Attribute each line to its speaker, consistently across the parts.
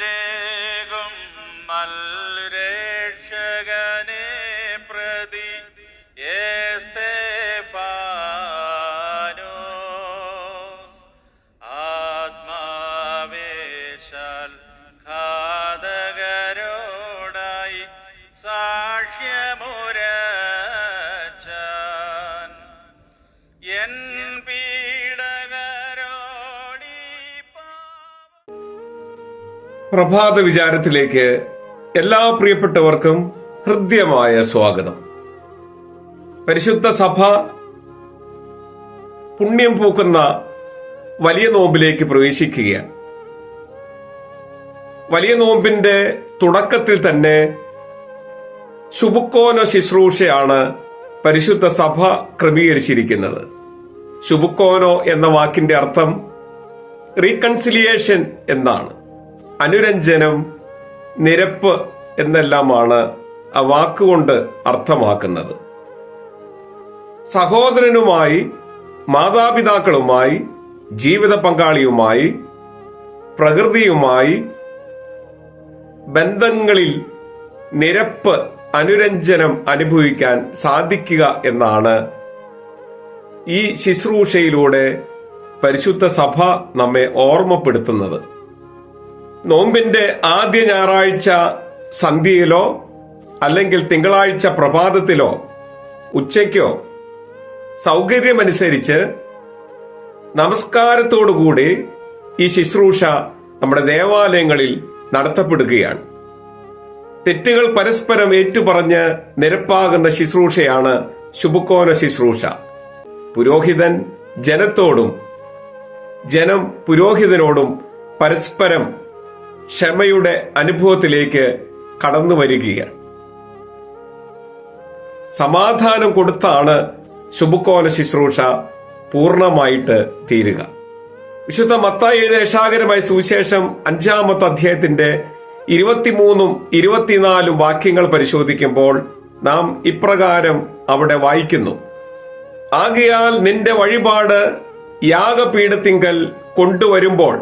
Speaker 1: ജീവരേകും നൽരക്ഷകനെ പ്രതി ആത്മാവേശാൽ ഘാതകരോടായി
Speaker 2: പ്രഭാത വിചാരത്തിലേക്ക് എല്ലാ പ്രിയപ്പെട്ടവർക്കും ഹൃദ്യമായ സ്വാഗതം. പരിശുദ്ധ സഭ പുണ്യം പൂക്കുന്ന വലിയ നോമ്പിലേക്ക് പ്രവേശിക്കുകയാണ്. വലിയ നോമ്പിന്റെ തുടക്കത്തിൽ തന്നെ ശുഭുക്കോന ശുശ്രൂഷയാണ് പരിശുദ്ധ സഭ ക്രമീകരിച്ചിരിക്കുന്നത്. ശുഭുക്കോനോ എന്ന വാക്കിന്റെ അർത്ഥം റീകൺസിലിയേഷൻ എന്നാണ്. അനുരഞ്ജനം നിരപ്പ് എന്നെല്ലാമാണ് ആ വാക്കുകൊണ്ട് അർത്ഥമാക്കുന്നത്. സഹോദരനുമായി മാതാപിതാക്കളുമായി ജീവിത പങ്കാളിയുമായി പ്രകൃതിയുമായി ബന്ധങ്ങളിൽ നിരപ്പ് അനുരഞ്ജനം അനുഭവിക്കാൻ സാധിക്കുക എന്നാണ് ഈ ശുശ്രൂഷയിലൂടെ പരിശുദ്ധ സഭ നമ്മെ ഓർമ്മപ്പെടുത്തുന്നത്. നോമ്പിന്റെ ആദ്യ ഞായറാഴ്ച സന്ധ്യയിലോ അല്ലെങ്കിൽ തിങ്കളാഴ്ച പ്രഭാതത്തിലോ ഉച്ചയ്ക്കോ സൗകര്യമനുസരിച്ച് നമസ്കാരത്തോടുകൂടി ഈ ശുശ്രൂഷ നമ്മുടെ ദേവാലയങ്ങളിൽ നടത്തപ്പെടുകയാണ്. തെറ്റുകൾ പരസ്പരം ഏറ്റുപറഞ്ഞ് നിരപ്പാകുന്ന ശുശ്രൂഷയാണ് ശുഭക്കോന ശുശ്രൂഷ. പുരോഹിതൻ ജനത്തോടും ജനം പുരോഹിതനോടും പരസ്പരം ക്ഷമയുടെ അനുഭവത്തിലേക്ക് കടന്നു വരികയാണ്. സമാധാനം കൊടുത്താണ് ശുഭുക്കോല ശുശ്രൂഷ പൂർണമായിട്ട് തീരുക. വിശുദ്ധ മത്തായി എഴുതിയ സുവിശേഷം അഞ്ചാമത്തെ അധ്യായത്തിന്റെ ഇരുപത്തിമൂന്നും ഇരുപത്തിനാലും വാക്യങ്ങൾ പരിശോധിക്കുമ്പോൾ നാം ഇപ്രകാരം അവിടെ വായിക്കുന്നു. ആകയാൽ നിന്റെ വഴിപാട് യാഗപീഠത്തിങ്കൽ കൊണ്ടുവരുമ്പോൾ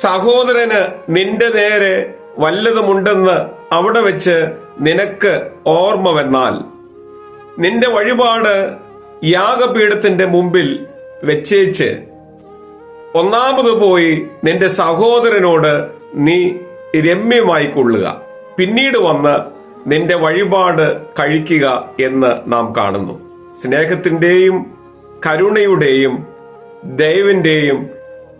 Speaker 2: സഹോദരന് നിന്റെ നേരെ വല്ലതുമുണ്ടെന്ന് അവിടെ വെച്ച് നിനക്ക് ഓർമ്മ വന്നാൽ. നിന്റെ വഴിപാട് യാഗപീഠത്തിന്റെ മുമ്പിൽ വെച്ചേച്ച്. ഒന്നാമത് പോയി നിന്റെ സഹോദരനോട് നീ രമ്യമായി കൊള്ളുക. പിന്നീട് വന്ന് നിന്റെ വഴിപാട് കഴിക്കുക എന്ന് നാം കാണുന്നു. സ്നേഹത്തിന്റെയും കരുണയുടെയും ദയവിന്റെയും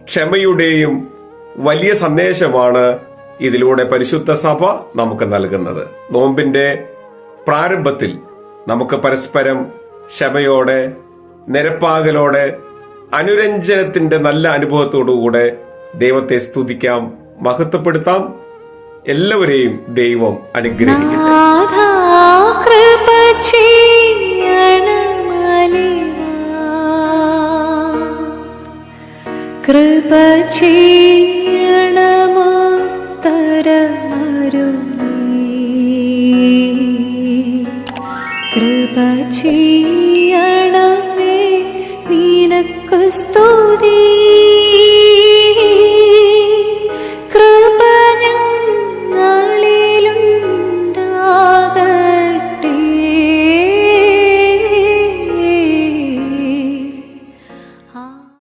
Speaker 2: ക്ഷമയുടെയും വലിയ സന്ദേശമാണ് ഇതിലൂടെ പരിശുദ്ധ സഭ നമുക്ക് നൽകുന്നത്. നോമ്പിന്റെ പ്രാരംഭത്തിൽ നമുക്ക് പരസ്പരം ക്ഷമയോടെ നിരപ്പാകലോടെ അനുരഞ്ജനത്തിന്റെ നല്ല അനുഭവത്തോടുകൂടെ ദൈവത്തെ സ്തുതിക്കാം മഹത്വപ്പെടുത്താം. എല്ലാവരെയും ദൈവം അനുഗ്രഹിക്കട്ടെ.
Speaker 3: കൃപ ചെയ്യണമോത്തരമരുണി ചെയ്യണമേ നിനക്കു സ്തുതി.